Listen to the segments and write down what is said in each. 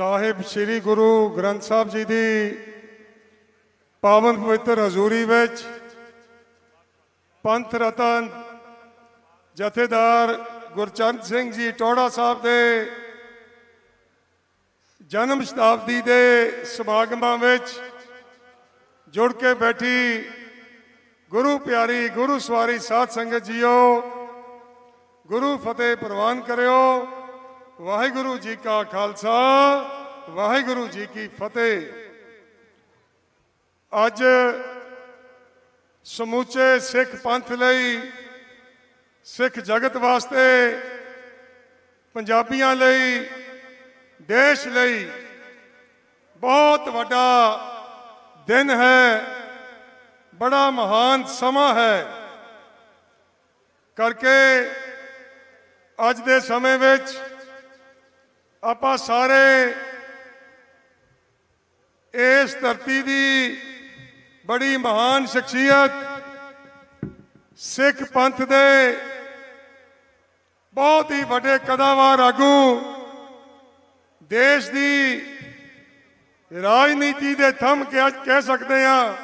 ਸਾਹਿਬ ਸ੍ਰੀ ਗੁਰੂ ਗ੍ਰੰਥ ਸਾਹਿਬ ਜੀ ਦੀ ਪਾਵਨ ਪਵਿੱਤਰ ਹਜ਼ੂਰੀ ਵਿੱਚ ਪੰਥ ਰਤਨ ਜਥੇਦਾਰ ਗੁਰਚਰਨ ਸਿੰਘ ਜੀ ਟੋੜਾ ਸਾਹਿਬ ਦੇ ਜਨਮ ਸ਼ਤਾਬਦੀ ਦੇ ਸਮਾਗਮਾਂ ਵਿੱਚ ਜੁੜ ਕੇ ਬੈਠੀ ਗੁਰੂ ਪਿਆਰੀ, ਗੁਰੂ ਸਵਾਰੀ ਸਾਧ ਸੰਗਤ ਜੀਓ, ਗੁਰੂ ਫਤਿਹ ਪ੍ਰਵਾਨ ਕਰਿਓ। ਵਾਹਿਗੁਰੂ ਜੀ ਕਾ ਖਾਲਸਾ, ਵਾਹਿਗੁਰੂ ਜੀ ਕੀ ਫਤਿਹ। ਅੱਜ ਸਮੁੱਚੇ ਸਿੱਖ ਪੰਥ ਲਈ, ਸਿੱਖ ਜਗਤ ਵਾਸਤੇ, ਪੰਜਾਬੀਆਂ ਲਈ, ਦੇਸ਼ ਲਈ ਬਹੁਤ ਵੱਡਾ ਦਿਨ ਹੈ, ਬੜਾ ਮਹਾਨ ਸਮਾਂ ਹੈ। ਕਰਕੇ ਅੱਜ ਦੇ ਸਮੇਂ ਵਿੱਚ ਆਪਾਂ ਸਾਰੇ ਇਸ ਧਰਤੀ ਦੀ ਬੜੀ ਮਹਾਨ ਸ਼ਖਸੀਅਤ, ਸਿੱਖ ਪੰਥ ਦੇ ਬਹੁਤ ਹੀ ਵੱਡੇ ਕਦਾਵਾਰ ਆਗੂ, ਦੇਸ਼ ਦੀ ਰਾਜਨੀਤੀ ਦੇ ਥੰਮ ਕੇ ਕਹਿ ਸਕਦੇ ਹਾਂ,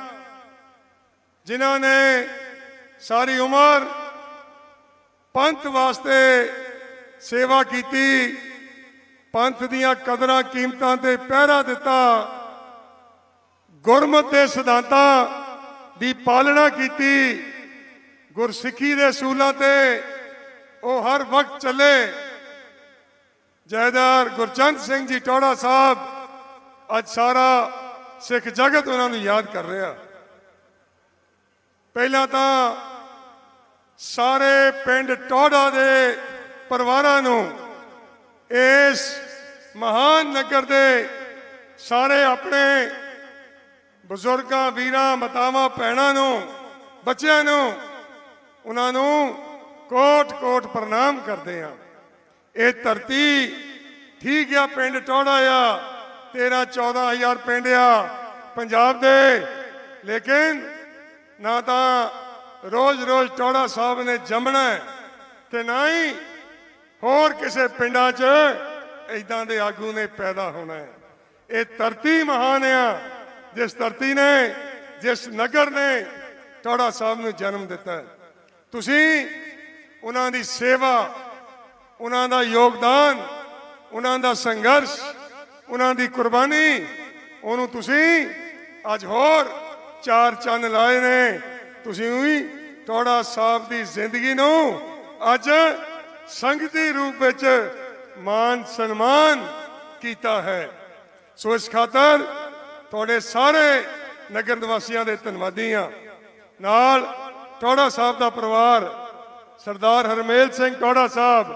ਜਿਨ੍ਹਾਂ ਨੇ ਸਾਰੀ ਉਮਰ ਪੰਥ ਵਾਸਤੇ ਸੇਵਾ ਕੀਤੀ। ਪੰਥ ਦੀਆਂ ਕਦਰਾਂ ਕੀਮਤਾਂ ਤੇ ਪਹਿਰਾ ਦਿੱਤਾ। ਗੁਰਮਤ ਦੇ ਸਿਧਾਂਤਾਂ ਦੀ ਪਾਲਣਾ ਕੀਤੀ। ਗੁਰਸਿੱਖੀ ਦੇ ਅਸੂਲਾਂ ਤੇ ਉਹ ਹਰ ਵਕਤ ਚੱਲੇ। ਜੈਦਾਰ ਗੁਰਚੰਦ ਸਿੰਘ ਜੀ ਟੋੜਾ ਸਾਹਿਬ ਅੱਜ ਸਾਰਾ ਸਿੱਖ ਜਗਤ ਉਹਨਾਂ ਨੂੰ ਯਾਦ ਕਰ ਰਿਹਾ। ਪਹਿਲਾਂ ਤਾਂ ਸਾਰੇ ਪਿੰਡ ਟੋੜਾ ਦੇ ਪਰਿਵਾਰਾਂ ਨੂੰ ਇਸ ਮਹਾਨ ਨਗਰ ਦੇ ਸਾਰੇ ਆਪਣੇ ਬਜ਼ੁਰਗਾਂ, ਵੀਰਾਂ, ਮਾਤਾਵਾਂ, ਭੈਣਾਂ ਨੂੰ, ਬੱਚਿਆਂ ਨੂੰ, ਉਹਨਾਂ ਨੂੰ ਕੋਟ-ਕੋਟ ਪ੍ਰਣਾਮ ਕਰਦੇ ਹਾਂ। ਇਹ ਧਰਤੀ ਠੀਕ ਆ, ਪਿੰਡ ਟੋੜਾ ਆ 13 14000 ਪਿੰਡ ਆ ਪੰਜਾਬ ਦੇ। ਲੇਕਿਨ ਨਾ ਤਾਂ ਰੋਜ਼-ਰੋਜ਼ ਟੋੜਾ ਸਾਹਿਬ ਨੇ ਜੰਮਣਾ ਤੇ ਨਾ ਹੀ ਹੋਰ ਕਿਸੇ ਪਿੰਡਾਂ 'ਚ ਇਦਾਂ ਦੇ ਆਗੂ ਨੇ ਪੈਦਾ ਹੋਣਾ ਹੈ। ਇਹ ਧਰਤੀ ਮਹਾਨ ਆ, ਜਿਸ ਧਰਤੀ ਨੇ, ਜਿਸ ਨਗਰ ਨੇ ਟੋੜਾ ਸਾਹਿਬ ਨੂੰ ਜਨਮ ਦਿੱਤਾ ਤੁਸੀਂ ਉਹਨਾਂ ਦੀ ਸੇਵਾ, ਉਹਨਾਂ ਦਾ ਯੋਗਦਾਨ, ਉਹਨਾਂ ਦਾ ਸੰਘਰਸ਼, ਉਹਨਾਂ ਦੀ ਕੁਰਬਾਨੀ, ਉਹਨੂੰ ਤੁਸੀਂ ਅੱਜ ਹੋਰ ਚਾਰ ਚੰਨ ਲਾਏ ਨੇ। ਤੁਸੀਂ ਵੀ ਟੋੜਾ ਸਾਹਿਬ ਦੀ ਜ਼ਿੰਦਗੀ ਨੂੰ ਅੱਜ ਸੰਗਤੀ ਰੂਪ ਵਿੱਚ ਮਾਨ ਸਨਮਾਨ ਕੀਤਾ ਹੈ। ਸੋ ਇਸ ਖਾਤਰ ਤੁਹਾਡੇ ਸਾਰੇ ਨਗਰ ਨਿਵਾਸੀਆਂ ਦੇ ਧੰਨਵਾਦੀ ਹਾਂ। ਨਾਲ ਟੋੜਾ ਸਾਹਿਬ ਦਾ ਪਰਿਵਾਰ, ਸਰਦਾਰ ਹਰਮੇਲ ਸਿੰਘ ਟੋੜਾ ਸਾਹਿਬ,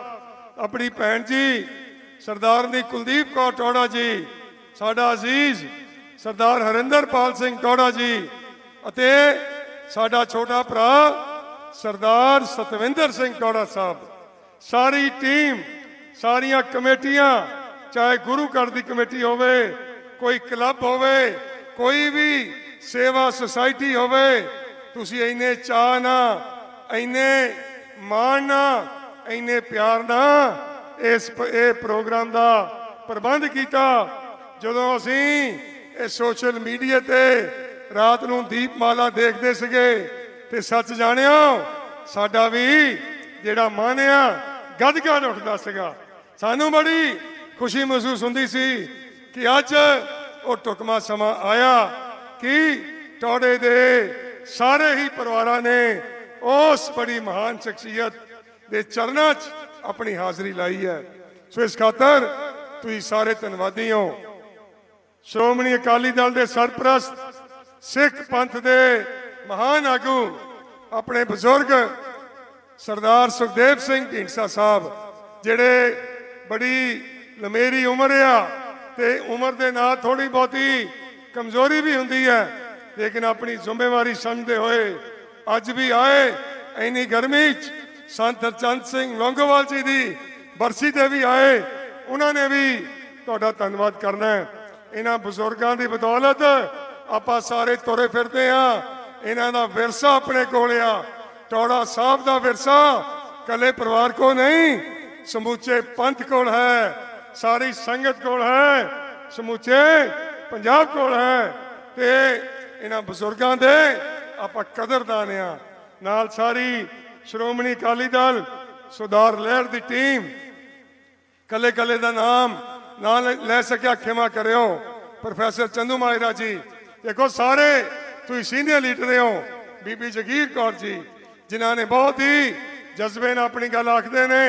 ਆਪਣੀ ਭੈਣ ਜੀ ਸਰਦਾਰਨੀ ਕੁਲਦੀਪ ਕੌਰ ਟੋੜਾ ਜੀ, ਸਾਡਾ ਅਜ਼ੀਜ਼, ਸਰਦਾਰ ਹਰਿੰਦਰਪਾਲ ਸਿੰਘ ਟੋੜਾ ਜੀ ਅਤੇ ਸਾਡਾ ਛੋਟਾ ਭਰਾ, ਸਰਦਾਰ ਸਤਵਿੰਦਰ ਸਿੰਘ ਟੋੜਾ ਸਾਹਿਬ। ਸਾਰੀ ਟੀਮ ਸਾਰੀਆਂ ਕਮੇਟੀਆਂ, ਚਾਹੇ ਗੁਰੂ ਘਰ ਦੀ ਕਮੇਟੀ ਹੋਵੇ, ਕੋਈ ਕਲੱਬ ਹੋਵੇ, ਕੋਈ ਵੀ ਸੇਵਾ ਸੁਸਾਇਟੀ ਹੋਵੇ, ਤੁਸੀਂ ਇੰਨੇ ਚਾਹ ਨਾ ਇੰਨੇ ਮਾਣ ਨਾ ਇੰਨੇ ਪਿਆਰ ਨਾਲ ਇਸ ਇਹ ਪ੍ਰੋਗਰਾਮ ਦਾ ਪ੍ਰਬੰਧ ਕੀਤਾ। ਜਦੋਂ ਅਸੀਂ ਇਹ ਸੋਸ਼ਲ ਮੀਡੀਆ ਤੇ ਰਾਤ ਨੂੰ ਦੀਪਮਾਲਾ ਦੇਖਦੇ ਸੀਗੇ, ਤੇ ਸੱਚ ਜਾਣਿਓ, ਸਾਡਾ ਵੀ ਜਿਹੜਾ ਮਨ ਆ, ਗਦਗਦ ਉੱਠਦਾ ਸੀਗਾ। ਸਾਨੂੰ ਬੜੀ ਖੁਸ਼ੀ ਮਹਿਸੂਸ ਹੁੰਦੀ ਸੀ ਕਿ ਅੱਜ ਉਹ ਟੁਕਮਾ ਸਮਾਂ ਆਇਆ ਕਿ ਟੋੜੇ ਦੇ ਸਾਰੇ ਹੀ ਪਰਿਵਾਰਾਂ ਨੇ ਉਸ ਬੜੀ ਮਹਾਨ ਸ਼ਖਸੀਅਤ ਦੇ ਚਰਨਾਂ 'ਚ ਆਪਣੀ ਹਾਜ਼ਰੀ ਲਾਈ ਹੈ। ਸੋ ਇਸ ਖਾਤਰ ਤੁਸੀਂ ਸਾਰੇ ਧੰਨਵਾਦੀ ਹੋ। ਸ਼੍ਰੋਮਣੀ ਅਕਾਲੀ ਦਲ ਦੇ ਸਰਪ੍ਰਸਤ ਸਿੱਖ ਪੰਥ ਦੇ ਮਹਾਨ ਆਗੂ ਆਪਣੇ ਬਜ਼ੁਰਗ ਸਰਦਾਰ ਸੁਖਦੇਵ ਸਿੰਘ ਢੀਂਡਸਾ ਸਾਹਿਬ, ਜਿਹੜੇ ਬੜੀ ਲਮੇਰੀ ਉਮਰ ਆ ਤੇ ਉਮਰ ਦੇ ਨਾਲ ਥੋੜੀ ਬਹੁਤੀ ਕਮਜ਼ੋਰੀ ਵੀ ਹੁੰਦੀ ਹੈ, ਲੇਕਿਨ ਆਪਣੀ ਜ਼ਿੰਮੇਵਾਰੀ ਸਮਝਦੇ ਹੋਏ ਅੱਜ ਵੀ ਆਏ, ਇੰਨੀ ਗਰਮੀ 'ਚ ਸੰਤ ਹਰਚੰਦ ਸਿੰਘ ਲੌਂਗੋਵਾਲ ਜੀ ਦੀ ਬਰਸੀ ਤੇ ਵੀ ਆਏ, ਉਹਨਾਂ ਨੇ ਵੀ ਤੁਹਾਡਾ ਧੰਨਵਾਦ ਕਰਨਾ ਹੈ। ਇਹਨਾਂ ਬਜ਼ੁਰਗਾਂ ਦੀ ਬਦੌਲਤ ਆਪਾਂ ਸਾਰੇ ਤੁਰੇ ਫਿਰਦੇ ਆ ਇਹਨਾਂ ਦਾ ਵਿਰਸਾ ਆਪਣੇ ਕੋਲ ਆ। ਟੋੜਾ ਸਾਹਿਬ ਦਾ ਵਿਰਸਾ ਕੱਲੇ ਪਰਿਵਾਰ ਕੋ ਨਹੀਂ ਸਮੁੱਚੇ ਪੰਥ ਕੋਲ ਹੈ, ਸਾਰੀ ਸੰਗਤ ਕੋਲ ਹੈ, ਸਮੁੱਚੇ ਪੰਜਾਬ ਕੋਲ ਹੈ ਤੇ ਇਹਨਾਂ ਬਜ਼ੁਰਗਾਂ ਦੇ ਆਪਾਂ ਕਦਰਦਾਨ ਆ। ਨਾਲ ਸਾਰੀ ਸ਼੍ਰੋਮਣੀ ਅਕਾਲੀ ਦਲ, ਸੁਧਾਰ ਲਹਿਰ ਦੀ ਟੀਮ, ਕੱਲੇ ਕੱਲੇ ਦਾ ਨਾਮ ਨਾ ਲੈ ਸਕਿਆ, ਖਿਮਾ ਕਰਿਓ। ਪ੍ਰੋਫੈਸਰ ਚੰਦੂ ਮਾਇਰਾ ਜੀ, ਦੇਖੋ ਸਾਰੇ ਤੁਸੀਂ ਸੀਨੀਅਰ ਲੀਡਰ ਹੋ, ਬੀਬੀ ਜਗੀਰ ਕੌਰ ਜੀ, ਜਿਨ੍ਹਾਂ ਨੇ ਬਹੁਤ ਹੀ ਜਜ਼ਬੇ ਨਾਲ ਆਪਣੀ ਗੱਲ ਆਖਦੇ ਨੇ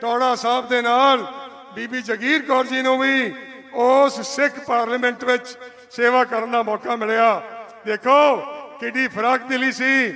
ਟੌੜਾ ਸਾਹਿਬ ਦੇ ਨਾਲ ਬੀਬੀ ਜਗੀਰ ਕੌਰ ਜੀ ਨੂੰ ਵੀ ਉਸ ਸਿੱਖ ਪਾਰਲੀਮੈਂਟ ਵਿੱਚ ਸੇਵਾ ਕਰਨ ਦਾ ਮੌਕਾ ਮਿਲਿਆ। ਦੇਖੋ ਕਿੱਡੀ ਫਰਾਕ ਦਿਲੀ ਸੀ।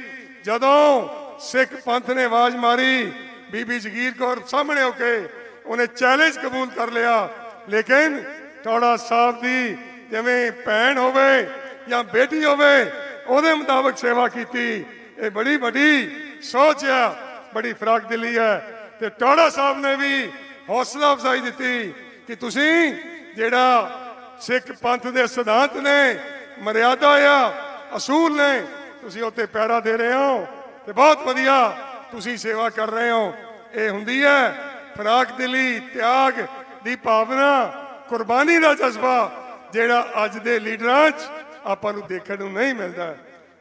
ਜਦੋਂ ਸਿੱਖ ਪੰਥ ਨੇ ਆਵਾਜ਼ ਮਾਰੀ, ਬੀਬੀ ਜਗੀਰ ਕੌਰ ਸਾਹਮਣੇ ਹੋ ਕੇ ਉਹਨੇ ਚੈਲੰਜ ਕਬੂਲ ਕਰ ਲਿਆ। ਲੇਕਿਨ ਟੌੜਾ ਸਾਹਿਬ ਦੀ ਜਿਵੇਂ ਭੈਣ ਹੋਵੇ ਜਾਂ ਬੇਟੀ ਹੋਵੇ, ਉਹਦੇ ਮੁਤਾਬਕ ਸੇਵਾ ਕੀਤੀ। ਇਹ ਬੜੀ ਵੱਡੀ ਸੋਚ ਆ, ਬੜੀ ਫਰਾਕ ਦਿਲੀ ਹੈ। ਤੇ ਟੌੜਾ ਸਾਹਿਬ ਨੇ ਵੀ ਹੌਸਲਾ ਅਫਜ਼ਾਈ ਦਿੱਤੀ ਕਿ ਤੁਸੀਂ ਜਿਹੜਾ ਸਿੱਖ ਪੰਥ ਦੇ ਸਿਧਾਂਤ ਨੇ, ਮਰਿਆਦਾ ਆ, ਅਸੂਲ ਨੇ, ਤੁਸੀਂ ਉੱਤੇ ਪੈਰਾ ਦੇ ਰਹੇ ਹੋ ਤੇ ਬਹੁਤ ਵਧੀਆ ਤੁਸੀਂ ਸੇਵਾ ਕਰ ਰਹੇ ਹੋ। ਇਹ ਹੁੰਦੀ ਹੈ ਫਰਾਕ ਦਿਲੀ ਤਿਆਗ ਦੀ ਭਾਵਨਾ, ਕੁਰਬਾਨੀ ਦਾ ਜਜ਼ਬਾ, ਜਿਹੜਾ ਅੱਜ ਦੇ ਲੀਡਰਾਂ 'ਚ ਆਪਾਂ ਨੂੰ ਦੇਖਣ ਨੂੰ ਨਹੀਂ ਮਿਲਦਾ।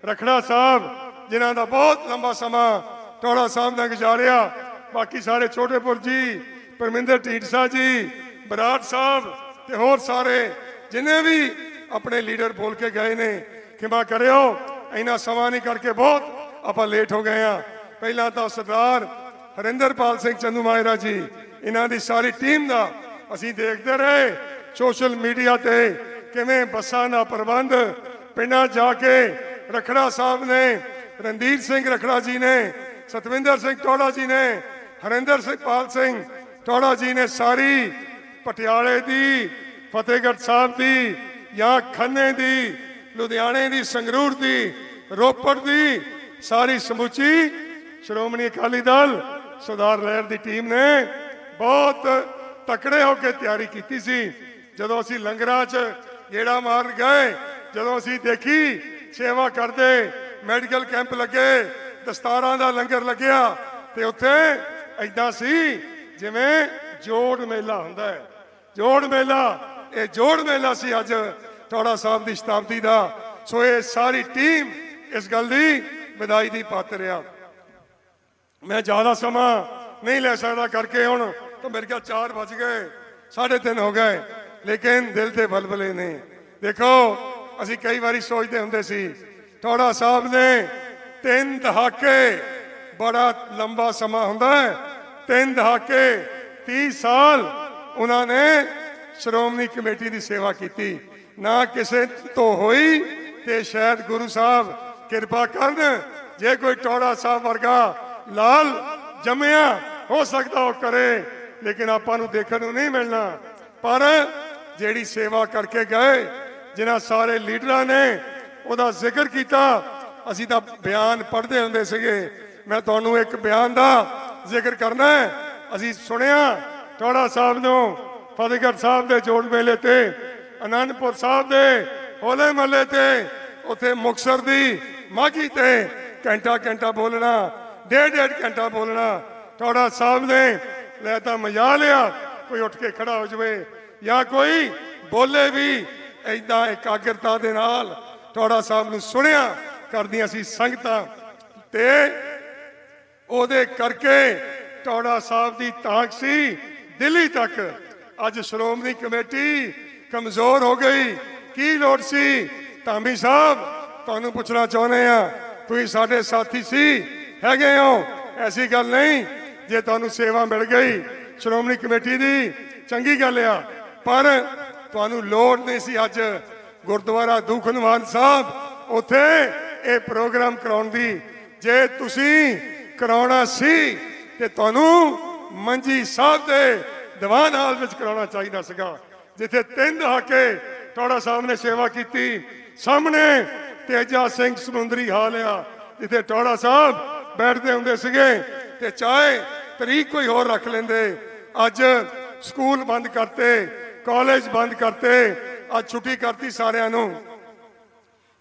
ਰਖੜਾ ਸਾਹਿਬ, ਜਿਨ੍ਹਾਂ ਦਾ ਬਹੁਤ ਲੰਬਾ ਸਮਾਂ ਟੋੜਾ ਸਾਹਿਬ ਨਾਲ ਗੁਜ਼ਾਰਿਆ ਬਾਕੀ ਸਾਰੇ ਛੋਟੇਪੁਰ ਜੀ, ਪਰਮਿੰਦਰ ਢੀਂਡਸਾ ਜੀ, ਬਰਾੜ ਸਾਹਿਬ ਤੇ ਹੋਰ ਸਾਰੇ ਜਿਨੇ ਵੀ ਆਪਣੇ ਲੀਡਰ ਬੋਲ ਕੇ ਗਏ ਨੇ, ਖਿਮਾ ਕਰਿਓ, ਇੰਨਾ ਸਮਾਂ ਨਹੀਂ ਕਰਕੇ ਬਹੁਤ ਆਪਾਂ ਲੇਟ ਹੋ ਗਏ ਆ ਪਹਿਲਾਂ ਤਾਂ ਸਰਦਾਰ ਹਰਿੰਦਰਪਾਲ ਸਿੰਘ ਚੰਦੂ ਮਾਇਰਾ ਜੀ, ਇਹਨਾਂ ਦੀ ਸਾਰੀ ਟੀਮ ਦਾ ਅਸੀਂ ਦੇਖਦੇ ਰਹੇ ਸੋਸ਼ਲ ਮੀਡੀਆ ਤੇ ਕਿਵੇਂ ਬੱਸਾਂ ਦਾ ਪ੍ਰਬੰਧ, ਪਿੰਡਾਂ ਜਾ ਕੇ ਰਖੜਾ ਸਾਹਿਬ ਨੇ, ਰਣਧੀਰ ਸਿੰਘ ਰਖੜਾ ਜੀ ਨੇ, ਸਤਵਿੰਦਰ ਸਿੰਘ ਟੋੜਾ ਜੀ ਨੇ ਹਰਿੰਦਰ ਸਿੰਘ, ਪਾਲ ਸਿੰਘ ਟੋੜਾ ਜੀ ਨੇ ਸਾਰੀ ਪਟਿਆਲੇ ਦੀ, ਫਤਿਹਗੜ੍ਹ ਸਾਹਿਬ ਦੀ ਜਾਂ ਖੰਨੇ ਦੀ, ਲੁਧਿਆਣੇ ਦੀ, ਸੰਗਰੂਰ ਦੀ, ਰੋਪੜ ਦੀ ਸਾਰੀ ਸਮੁੱਚੀ ਸ਼੍ਰੋਮਣੀ ਅਕਾਲੀ ਦਲ, ਸੁਧਾਰ ਲਹਿਰ ਦੀ ਟੀਮ ਨੇ ਬਹੁਤ ਤਕੜੇ ਹੋ ਕੇ ਤਿਆਰੀ ਕੀਤੀ ਸੀ। ਜਦੋਂ ਅਸੀਂ ਲੰਗਰਾਂ 'ਚ ਜਿਹੜਾ ਮਾਰ ਗਏ, ਜਦੋਂ ਅਸੀਂ ਦੇਖੀ, ਸੇਵਾ ਕਰਦੇ, ਮੈਡੀਕਲ ਕੈਂਪ ਲੱਗੇ, ਦਸਤਾਰਾਂ ਦਾ ਲੰਗਰ ਲੱਗਿਆ, ਤੇ ਉੱਥੇ ਐਦਾਂ ਸੀ ਜਿਵੇਂ ਜੋੜ ਮੇਲਾ ਹੁੰਦਾ ਹੈ। ਜੋੜ ਮੇਲਾ, ਇਹ ਜੋੜ ਮੇਲਾ ਸੀ ਅੱਜ ਟੋੜਾ ਸਾਹਿਬ ਦੀ ਸ਼ਤਾਬਦੀ ਦਾ। ਸੋ ਇਹ ਸਾਰੀ ਟੀਮ ਇਸ ਗੱਲ ਦੀ ਵਧਾਈ ਦੀ ਪਾਤਰ ਆ। ਮੈਂ ਜ਼ਿਆਦਾ ਸਮਾਂ ਨਹੀਂ ਲੈ ਸਕਦਾ ਕਰਕੇ ਹੁਣ ਤਾਂ ਮੇਰੇ ਖਿਆਲ 4 ਵੱਜ ਗਏ 3:30 ਹੋ ਗਏ, ਲੇਕਿਨ ਦਿਲ ਤੇ ਬਲਬਲੇ ਨੇ। ਦੇਖੋ, ਅਸੀਂ ਕਈ ਵਾਰੀ ਸੋਚਦੇ ਹੁੰਦੇ ਸੀ, ਟੋੜਾ ਸਾਹਿਬ ਨੇ ਤਿੰਨ ਦਹਾਕੇ ਬੜਾ ਲੰਬਾ ਸਮਾਂ ਹੁੰਦਾ ਹੈ। ਤਿੰਨ ਦਹਾਕੇ 30 ਸਾਲ ਉਹਨਾਂ ਨੇ ਸ਼੍ਰੋਮਣੀ ਕਮੇਟੀ ਦੀ ਸੇਵਾ ਕੀਤੀ। ਨਾ ਕਿਸੇ ਤੋਂ ਹੋਈ ਤੇ ਸ਼ਾਇਦ ਗੁਰੂ ਸਾਹਿਬ ਕਿਰਪਾ ਕਰਨ, ਜੇ ਕੋਈ ਟੋੜਾ ਸਾਹਿਬ ਵਰਗਾ ਲਾਲ ਜੰਮਿਆ ਹੋ ਸਕਦਾ ਉਹ ਕਰੇ, ਲੇਕਿਨ ਆਪਾਂ ਨੂੰ ਦੇਖਣ ਨੂੰ ਨਹੀਂ ਮਿਲਣਾ। ਪਰ ਜਿਹੜੀ ਸੇਵਾ ਕਰਕੇ ਗਏ, ਜਿਨ੍ਹਾਂ ਸਾਰੇ ਲੀਡਰਾਂ ਨੇ ਉਹਦਾ ਜ਼ਿਕਰ ਕੀਤਾ, ਅਸੀਂ ਤਾਂ ਬਿਆਨ ਪੜ੍ਹਦੇ ਹੁੰਦੇ ਸੀਗੇ ਮੈਂ ਤੁਹਾਨੂੰ ਇੱਕ ਬਿਆਨ ਦਾ ਜ਼ਿਕਰ ਕਰਨਾ ਹੈ। ਅਸੀਂ ਸੁਣਿਆ ਟੋੜਾ ਸਾਹਿਬ ਨੂੰ ਫਤਿਹਗੜ੍ਹ ਸਾਹਿਬ ਦੇ ਜੋੜ ਮੇਲੇ ਤੇ, ਅਨੰਦਪੁਰ ਸਾਹਿਬ ਦੇ ਹੋਲੇ ਮਹੱਲੇ ਤੇ, ਉੱਥੇ ਮੁਕਸਰ ਦੀ ਮਾਝੀ ਤੇ ਘੰਟਾ ਘੰਟਾ ਬੋਲਣਾ, ਡੇਢ ਡੇਢ ਘੰਟਾ ਬੋਲਣਾ ਟੋੜਾ ਸਾਹਿਬ ਨੇ ਲੈ ਤਾਂ ਮਜ਼ਾ ਲਿਆ, ਕੋਈ ਉੱਠ ਕੇ ਖੜਾ ਹੋ ਜਵੇ ਜਾਂ ਕੋਈ ਬੋਲੇ ਵੀ ਐਦਾਂ ਇਕਾਗਰਤਾ ਦੇ ਨਾਲ ਟੋੜਾ ਸਾਹਿਬ ਨੂੰ ਸੁਣਿਆ, ਕਰਦੀਆਂ ਸੀ ਸੰਗਤਾਂ ਤੇ ਉਹਦੇ ਕਰਕੇ ਟੌੜਾ ਸਾਹਿਬ ਦੀ ਤਾਕ ਸੀ ਦਿੱਲੀ ਤੱਕ। ਅੱਜ ਸ਼੍ਰੋਮਣੀ ਕਮੇਟੀ ਕਮਜ਼ੋਰ ਹੋ ਗਈ। ਕੀ ਲੋੜ ਸੀ? ਧਾਮੀ ਸਾਹਿਬ, ਤੁਹਾਨੂੰ ਪੁੱਛਣਾ ਚਾਹੁੰਦੇ ਆ ਤੁਸੀਂ ਸਾਡੇ ਸਾਥੀ ਸੀ, ਹੈਗੇ ਹੋ? ਐਸੀ ਗੱਲ ਨਹੀਂ, ਜੇ ਤੁਹਾਨੂੰ ਸੇਵਾ ਮਿਲ ਗਈ, ਸ਼੍ਰੋਮਣੀ ਕਮੇਟੀ ਦੀ, ਚੰਗੀ ਗੱਲ ਆ। ਪਰ ਤੁਹਾਨੂੰ ਲੋੜ ਨਹੀਂ ਸੀ ਅੱਜ ਗੁਰਦੁਆਰਾ ਦੂਖਨਵਾਨ ਸਾਹਿਬ, ਉੱਥੇ ਇਹ ਪ੍ਰੋਗਰਾਮ ਕਰਾਉਣ ਦੀ। ਜੇ ਤੁਸੀਂ ਕਰਾਉਣਾ ਸੀ ਤੇ ਤੁਹਾਨੂੰ ਮੰਜੀ ਸਾਹਿਬ ਦੇ ਦੀਵਾਨ ਹਾਲ ਵਿੱਚ ਕਰਾਉਣਾ ਚਾਹੀਦਾ ਸੀਗਾ, ਜਿੱਥੇ ਤਿੰਨ ਦਹਾਕੇ ਟੋੜਾ ਸਾਹਿਬ ਨੇ ਸੇਵਾ ਕੀਤੀ। ਸਾਹਮਣੇ ਤੇਜਾ ਸਿੰਘ ਸਮੁੰਦਰੀ ਹਾਲ ਆ, ਜਿੱਥੇ ਟੋੜਾ ਸਾਹਿਬ ਬੈਠਦੇ ਹੁੰਦੇ ਸੀਗੇ ਤੇ ਚਾਹੇ ਤਰੀਕ ਕੋਈ ਹੋਰ ਰੱਖ ਲੈਂਦੇ। ਅੱਜ ਸਕੂਲ ਬੰਦ ਕਰਤੇ, ਕਾਲਜ ਬੰਦ ਕਰਤੇ, ਅੱਜ ਛੁੱਟੀ ਕਰਤੀ ਸਾਰਿਆਂ ਨੂੰ।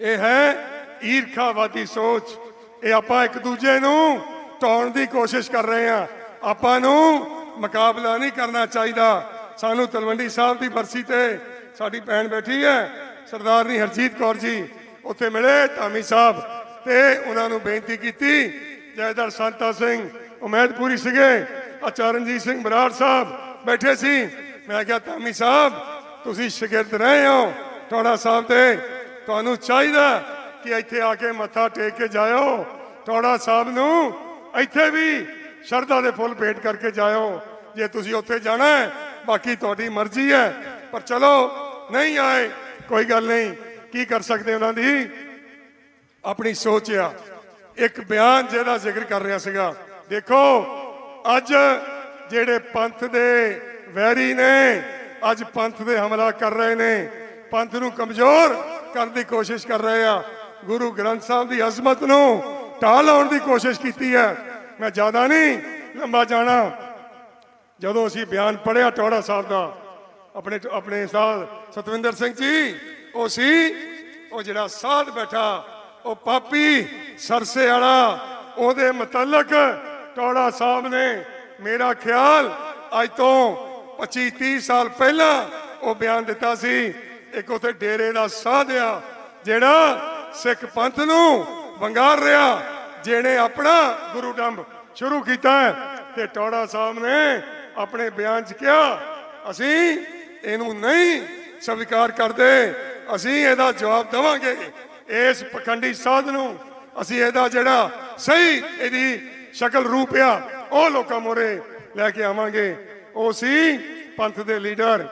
ਇਹ ਹੈ ਈਰਖਾਵਾਦੀ ਸੋਚ। ਇਹ ਆਪਾਂ ਇੱਕ ਦੂਜੇ ਨੂੰ ਟਾਉਣ ਦੀ ਕੋਸ਼ਿਸ਼ ਕਰ ਰਹੇ ਹਾਂ। ਆਪਾਂ ਨੂੰ ਮੁਕਾਬਲਾ ਨਹੀਂ ਕਰਨਾ ਚਾਹੀਦਾ। ਸਾਨੂੰ ਤਲਵੰਡੀ ਸਾਹਿਬ ਦੀ ਬਰਸੀ ਤੇ ਸਾਡੀ ਭੈਣ ਬੈਠੀ ਹੈ ਸਰਦਾਰਨੀ ਹਰਜੀਤ ਕੌਰ ਜੀ। ਉੱਥੇ ਮਿਲੇ ਧਾਮੀ ਸਾਹਿਬ ਤੇ ਉਹਨਾਂ ਨੂੰ ਬੇਨਤੀ ਕੀਤੀ ਜੈਦਰ ਸੰਤਾ ਸਿੰਘ। ਉਮੈਦਪੁਰੀ ਸੀਗੇ ਆ ਚਰਨਜੀਤ ਸਿੰਘ ਬਰਾੜ ਸਾਹਿਬ ਬੈਠੇ ਸੀ। ਮੈਂ ਕਿਹਾ, ਧਾਮੀ ਸਾਹਿਬ, ਤੁਸੀਂ ਸ਼ਗਿਰਦ ਰਹੇ ਹੋ ਟੋੜਾ ਸਾਹਿਬ ਤੇ ਤੁਹਾਨੂੰ ਚਾਹੀਦਾ ਕਿ ਇੱਥੇ ਆ ਕੇ ਮੱਥਾ ਟੇਕ ਕੇ ਜਾਇਓ। ਟੋੜਾ ਸਾਹਿਬ ਨੂੰ ਇੱਥੇ ਵੀ ਸ਼ਰਧਾ ਦੇ ਫੁੱਲ ਭੇਟ ਕਰਕੇ ਜਾਇਓ। ਜੇ ਤੁਸੀਂ ਉੱਥੇ ਜਾਣਾ ਹੈ, ਬਾਕੀ ਤੁਹਾਡੀ ਮਰਜ਼ੀ ਹੈ। ਪਰ ਚਲੋ, ਨਹੀਂ ਆਏ, ਕੋਈ ਗੱਲ ਨਹੀਂ। ਕੀ ਕਰ ਸਕਦੇ ਉਹਨਾਂ ਦੀ? ਆਪਣੀ ਸੋਚ ਆ। ਇੱਕ ਬਿਆਨ ਜਿਹਦਾ ਜ਼ਿਕਰ ਕਰ ਰਿਹਾ ਸੀਗਾ। ਦੇਖੋ, ਅੱਜ ਜਿਹੜੇ ਪੰਥ ਦੇ ਵੈਰੀ ਨੇ, ਅੱਜ ਪੰਥ ਦੇ ਹਮਲਾ ਕਰ ਰਹੇ ਨੇ। ਪੰਥ ਨੂੰ ਕਮਜ਼ੋਰ ਕਰਨ ਦੀ ਕੋਸ਼ਿਸ਼ ਕਰ ਰਹੇ ਆ। ਗੁਰੂ ਗ੍ਰੰਥ ਸਾਹਿਬ ਦੀ ਅਜ਼ਮਤ ਨੂੰ ਢਾਹ ਲਾਉਣ ਦੀ ਕੋਸ਼ਿਸ਼ ਕੀਤੀ ਹੈ। ਮੈਂ ਜ਼ਿਆਦਾ ਨਹੀਂ, ਲੰਬਾ ਜਾਣਾ। ਜਦੋਂ ਅਸੀਂ ਬਿਆਨ ਪੜਿਆ ਟੋੜਾ ਸਾਹਿਬ ਦਾ, ਆਪਣੇ ਆਪਣੇ ਸਾਧ ਸਤਵਿੰਦਰ ਸਿੰਘ ਜੀ, ਉਹ ਸੀ, ਉਹ ਜਿਹੜਾ ਸਾਧ ਬੈਠਾ, ਉਹ ਪਾਪੀ ਸਰਸੇ ਵਾਲਾ, ਉਹਦੇ ਮੁਤਲਕ ਟੋੜਾ ਸਾਹਿਬ ਨੇ ਮੇਰਾ ਖਿਆਲ ਅੱਜ ਤੋਂ 25 30 ਸਾਲ ਪਹਿਲਾਂ ਉਹ ਬਿਆਨ ਦਿੱਤਾ ਸੀ। ਇੱਕ ਉਥੇ ਡੇਰੇ ਦਾ ਸਾਧ ਆ, ਜਿਹੜਾ ਸਿੱਖ ਪੰਥ ਨੂੰ ਵੰਗਾਰ ਰਿਹਾ। ਜਿਹਨੇ ਆਪਣਾ ਗੁਰੂ ਡੰਬ ਸ਼ੁਰੂ ਕੀਤਾ ਤੇ ਟੋੜਾ ਸਾਹਿਬ ਨੇ ਆਪਣੇ ਬਿਆਨ 'ਚ ਕਿਹਾ, ਅਸੀਂ ਇਹਨੂੰ ਨਹੀਂ ਸਵੀਕਾਰ ਕਰਦੇ, ਅਸੀਂ ਇਹਦਾ ਜਵਾਬ ਦੇਵਾਂਗੇ। ਇਸ ਪਖੰਡੀ ਸਾਧ ਨੂੰ ਅਸੀਂ ਇਹਦਾ ਜਿਹੜਾ ਸਹੀ ਇਹਦੀ ਸ਼ਕਲ ਰੂਪ ਆ, ਉਹ ਲੋਕਾਂ ਮੋਰੇ ਲੈ ਕੇ ਆਵਾਂਗੇ। ਉਹ ਸੀ ਪੰਥ ਦੇ ਲੀਡਰ।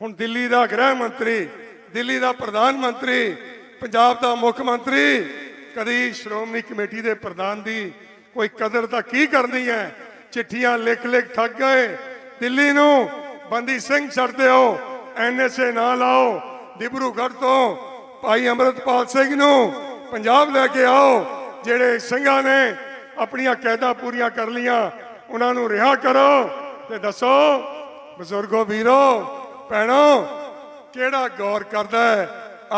ਹੁਣ ਦਿੱਲੀ ਦਾ ਗ੍ਰਹਿ ਮੰਤਰੀ, ਦਿੱਲੀ ਦਾ ਪ੍ਰਧਾਨ ਮੰਤਰੀ, ਪੰਜਾਬ ਦਾ ਮੁੱਖ ਮੰਤਰੀ ਕਦੀ ਸ਼੍ਰੋਮਣੀ ਕਮੇਟੀ ਦੇ ਪ੍ਰਧਾਨ ਦੀ ਕੋਈ ਕਦਰ ਤਾਂ ਕੀ ਕਰਨੀ ਹੈ? ਚਿੱਠੀਆਂ ਲਿਖ ਲਿਖ ਥੱਕ ਗਏ। ਦਿੱਲੀ ਨੂੰ ਬੰਦੀ ਸਿੰਘ ਛੱਡਦੇ ਹੋ ਐਨਐਸਏ ਨਾ ਲਾਓ। ਡਿਬਰੂਗੜ੍ਹ ਤੋਂ ਭਾਈ ਅਮਰਤਪਾਲ ਸਿੰਘ ਨੂੰ ਪੰਜਾਬ ਲੈ ਕੇ ਆਓ, ਜਿਹੜੇ ਸਿੰਘਾਂ ਨੇ ਆਪਣੀਆਂ ਕੈਦਾਂ ਪੂਰੀਆਂ ਕਰ ਲੀਆਂ ਉਹਨਾਂ ਨੂੰ ਰਿਹਾ ਕਰੋ ਤੇ ਦੱਸੋ, ਬਜ਼ੁਰਗੋ, ਵੀਰੋ, ਭੈਣੋ, ਕਿਹੜਾ ਗੌਰ ਕਰਦਾ ਹੈ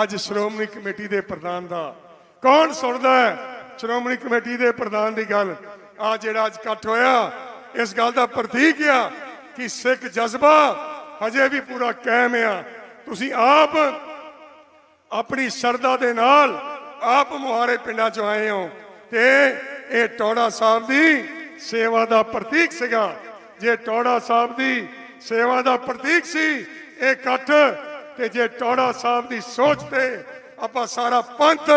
ਅੱਜ ਸ਼੍ਰੋਮਣੀ ਕਮੇਟੀ ਦੇ ਪ੍ਰਧਾਨ ਦਾ? ਕੌਣ ਸੁਣਦਾ ਸ਼੍ਰੋਮਣੀ ਕਮੇਟੀ ਦੇ ਪ੍ਰਧਾਨ ਦੀ ਗੱਲ। ਆ ਜਿਹੜਾ ਅੱਜ ਇਕੱਠ ਹੋਇਆ, ਇਸ ਗੱਲ ਦਾ ਪ੍ਰਤੀਕ ਆ ਕਿ ਸਿੱਖ ਜਜ਼ਬਾ ਹਜੇ ਵੀ ਪੂਰਾ ਕਾਇਮ ਆ। ਤੁਸੀਂ ਆਪ ਆਪਣੀ ਸ਼ਰਧਾ ਦੇ ਨਾਲ ਆਪ ਮੁਹਾਰੇ ਪਿੰਡਾਂ ਚ ਆਏ ਹੋ ਤੇ ਇਹ ਟੋੜਾ ਸਾਹਿਬ ਦੀ ਸੇਵਾ ਦਾ ਪ੍ਰਤੀਕ ਸੀਗਾ। ਜੇ ਟੋੜਾ ਸਾਹਿਬ ਦੀ ਸੇਵਾ ਦਾ ਪ੍ਰਤੀਕ ਸੀ, ਇਹ ਇਕੱਠ ਤੇ ਜੇ ਟੋੜਾ ਸਾਹਿਬ ਦੀ ਸੋਚ ਤੇ ਆਪਾਂ ਸਾਰਾ ਪੰਥ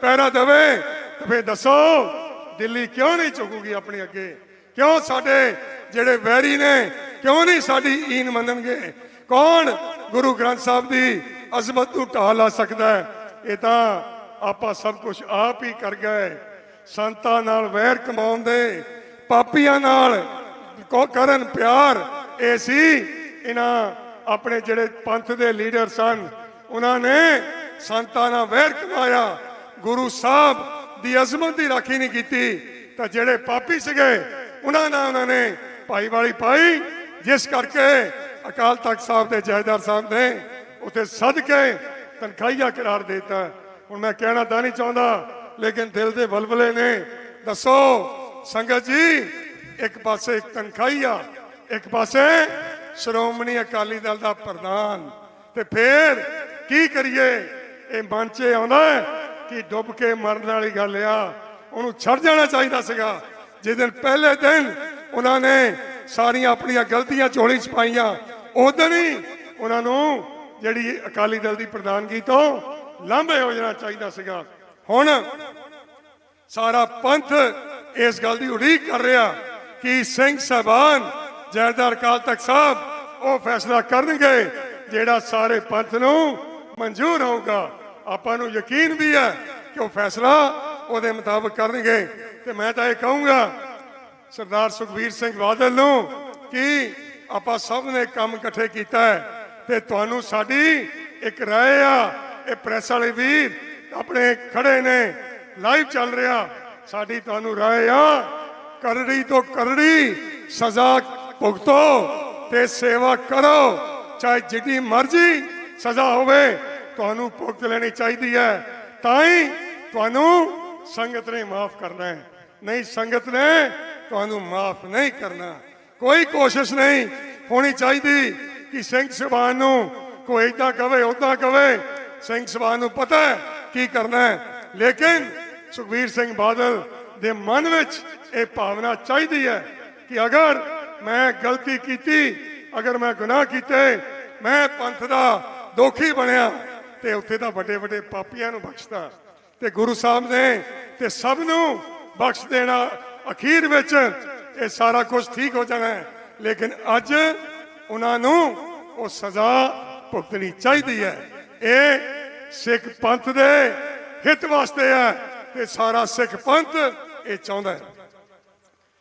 ਪੈਰਾ ਦੇਵੇ ਤੇ ਫੇਰ ਦੱਸੋ, ਦਿੱਲੀ ਕਿਉਂ ਨਹੀਂ ਝੁਕੂਗੀ ਆਪਣੇ ਅੱਗੇ? ਕਿਉਂ ਸਾਡੇ ਜਿਹੜੇ ਵੈਰੀ ਨੇ, ਕਿਉਂ ਨਹੀਂ ਸਾਡੀ ਈਨ ਮੰਨਣਗੇ? ਕੌਣ ਗੁਰੂ ਗ੍ਰੰਥ ਸਾਹਿਬ ਦੀ ਅਜ਼ਮਤ ਨੂੰ ਢਾਹ ਲਾ ਸਕਦਾ ਹੈ? ਇਹ ਤਾਂ ਆਪਾਂ ਸਭ ਕੁਝ ਆਪ ਹੀ ਕਰ ਗਏ। ਸੰਤਾਂ ਨਾਲ ਵੈਰ ਕਮਾਉਣ ਦੇ, ਪਾਪੀਆਂ ਨਾਲ ਕੋ ਕਰਨ ਪਿਆਰ, ਇਹ ਸੀ ਇਹਨਾਂ ਆਪਣੇ ਜਿਹੜੇ ਪੰਥ ਦੇ ਲੀਡਰ ਸਨ। ਉਹਨਾਂ ਨੇ ਸੰਤਾਂ ਨਾਲ ਵੈਰ ਕਮਾਇਆ। ਗੁਰੂ ਸਾਹਿਬ ਦੀ ਅਜ਼ਮਤ ਦੀ ਰਾਖੀ ਨਹੀਂ ਕੀਤੀ, ਤਾਂ ਜਿਹੜੇ ਪਾਪੀ ਸੀਗੇ, ਉਹਨਾਂ ਨਾਲ ਉਹਨਾਂ ਨੇ ਭਾਈਵਾਲੀ ਪਾਈ, ਜਿਸ ਕਰਕੇ ਅਕਾਲ ਤਖਤ ਸਾਹਿਬ ਦੇ ਜਹੇਦਾਰ ਸਾਹਿਬ ਨੇ ਉਥੇ ਸਦ ਤਨਖਾਹੀਆ ਕਰਾਰ ਦਿੱਤਾ। ਹੁਣ ਮੈਂ ਕਹਿਣਾ ਤਾਂ ਨਹੀਂ ਚਾਹੁੰਦਾ, ਲੇਕਿਨ ਦਿਲ ਦੇ ਬਲਬਲੇ ਨੇ ਦੱਸੋ, ਸੰਗਤ ਜੀ, ਇੱਕ ਪਾਸੇ ਇੱਕ ਤਨਖਾਹੀਆ, ਇੱਕ ਪਾਸੇ ਸ਼੍ਰੋਮਣੀ ਅਕਾਲੀ ਦਲ ਦਾ ਪ੍ਰਧਾਨ। ਤੇ ਫੇਰ ਕੀ ਕਰੀਏ? ਇਹ ਮਨ 'ਚ ਆਉਂਦਾ ਕਿ ਡੁੱਬ ਕੇ ਮਰਨ ਵਾਲੀ ਗੱਲ ਆ, ਉਹਨੂੰ ਛੱਡ ਜਾਣਾ ਚਾਹੀਦਾ ਸੀਗਾ। ਜਿਸ ਦਿਨ ਪਹਿਲੇ ਦਿਨ ਉਹਨਾਂ ਨੇ ਸਾਰੀਆਂ ਆਪਣੀਆਂ ਗਲਤੀਆਂ ਝੋਲੀ 'ਚ ਪਾਈਆਂ। ਉਦੋਂ ਹੀ ਉਹਨਾਂ ਨੂੰ ਜਿਹੜੀ ਅਕਾਲੀ ਦਲ ਦੀ ਪ੍ਰਧਾਨਗੀ ਤੋਂ ਲਾਂਭੇ ਹੋ ਜਾਣਾ ਚਾਹੀਦਾ ਸੀਗਾ। ਹੁਣ ਸਾਰਾ ਪੰਥ ਇਸ ਗੱਲ ਦੀ ਉਡੀਕ ਕਰ ਰਿਹਾ ਕਿ ਸਿੰਘ ਸਾਹਿਬਾਨ, ਜੈਦਾਰ ਅਕਾਲ ਤਖਤ ਸਾਹਿਬ, ਉਹ ਫੈਸਲਾ ਕਰਨਗੇ, ਜਿਹੜਾ ਸਾਰੇ ਪੰਥ ਨੂੰ ਮਨਜ਼ੂਰ ਹੋਊਗਾ। ਆਪਾਂ ਨੂੰ ਯਕੀਨ ਵੀ ਹੈ ਕਿ ਉਹ ਫੈਸਲਾ ਉਹਦੇ ਮੁਤਾਬਕ ਕਰਨਗੇ। ਤੇ ਮੈਂ ਤਾਂ ਇਹ ਕਹੂੰਗਾ, ਸਰਦਾਰ ਸੁਖਬੀਰ ਸਿੰਘ ਬਾਦਲ ਨੂੰ ਕਿ ਆਪਾਂ ਸਭ ਨੇ ਕੰਮ ਇਕੱਠੇ ਕੀਤਾ ਹੈ ਤੇ ਤੁਹਾਨੂੰ ਸਾਡੀ ਇੱਕ ਰਾਏ ਆ, ਇਹ ਪ੍ਰੈਸ ਵਾਲੇ ਵੀਰ ਆਪਣੇ ਖੜੇ ਨੇ, ਲਾਈਵ ਚੱਲ ਰਿਹਾ। ਸਾਡੀ ਤੁਹਾਨੂੰ ਰਾਏ ਆ, ਕਰੜੀ ਤੋਂ ਕਰੜੀ ਸਜ਼ਾ ਭੁਗਤੋ ਤੇ ਸੇਵਾ ਕਰੋ, ਚਾਹੇ ਜਿੱਡੀ ਮਰਜ਼ੀ ਸਜ਼ਾ ਹੋਵੇ। ਤੁਹਾਨੂੰ ਭੁਗਤ ਲੈਣੀ ਚਾਹੀਦੀ ਹੈ। ਤਾਂ ਹੀ ਤੁਹਾਨੂੰ ਸੰਗਤ ਨੇ ਮਾਫ ਕਰਨਾ ਹੈ। ਨਹੀਂ, ਸੰਗਤ ਨੇ ਤੁਹਾਨੂੰ ਮਾਫ ਨਹੀਂ ਕਰਨਾ। ਕੋਈ ਕੋਸ਼ਿਸ਼ ਨਹੀਂ ਹੋਣੀ ਚਾਹੀਦੀ ਕਿ ਸਿੰਘ ਸਾਹਿਬਾਨ ਨੂੰ ਕੋਈ ਏਦਾਂ ਕਵੇ ਉਦਾਂ ਕਵੇ ਸਿੰਘ ਸਭਾ ਨੂੰ ਪਤਾ ਹੈ ਕੀ ਕਰਨਾ ਹੈ। ਲੇਕਿਨ ਸੁਖਬੀਰ ਸਿੰਘ ਬਾਦਲ ਦੇ ਮਨ ਵਿੱਚ ਇਹ ਭਾਵਨਾ ਚਾਹੀਦੀ ਹੈ ਕਿ ਅਗਰ ਮੈਂ ਗਲਤੀ ਕੀਤੀ, ਅਗਰ ਮੈਂ ਗੁਨਾਹ ਕੀਤੇ, ਮੈਂ ਪੰਥ ਦਾ ਦੋਖੀ ਬਣਿਆ ਤੇ ਉੱਥੇ ਤਾਂ ਵੱਡੇ ਵੱਡੇ ਪਾਪੀਆਂ ਨੂੰ ਬਖਸ਼ਦਾ। ਤੇ ਗੁਰੂ ਸਾਹਿਬ ਨੇ ਤੇ ਸਭ ਨੂੰ ਬਖਸ਼ ਦੇਣਾ ਅਖੀਰ ਵਿੱਚ ਇਹ ਸਾਰਾ ਕੁਝ ਠੀਕ ਹੋ ਜਾਣਾ ਹੈ। ਲੇਕਿਨ ਅੱਜ ਉਹਨਾਂ ਨੂੰ ਉਹ ਸਜ਼ਾ ਭੁਗਤਣੀ ਚਾਹੀਦੀ ਹੈ। ਇਹ ਸਿੱਖ ਪੰਥ ਦੇ ਹਿੱਤ ਵਾਸਤੇ ਹੈ ਤੇ ਸਾਰਾ ਸਿੱਖ ਪੰਥ ਇਹ ਚਾਹੁੰਦਾ ਹੈ।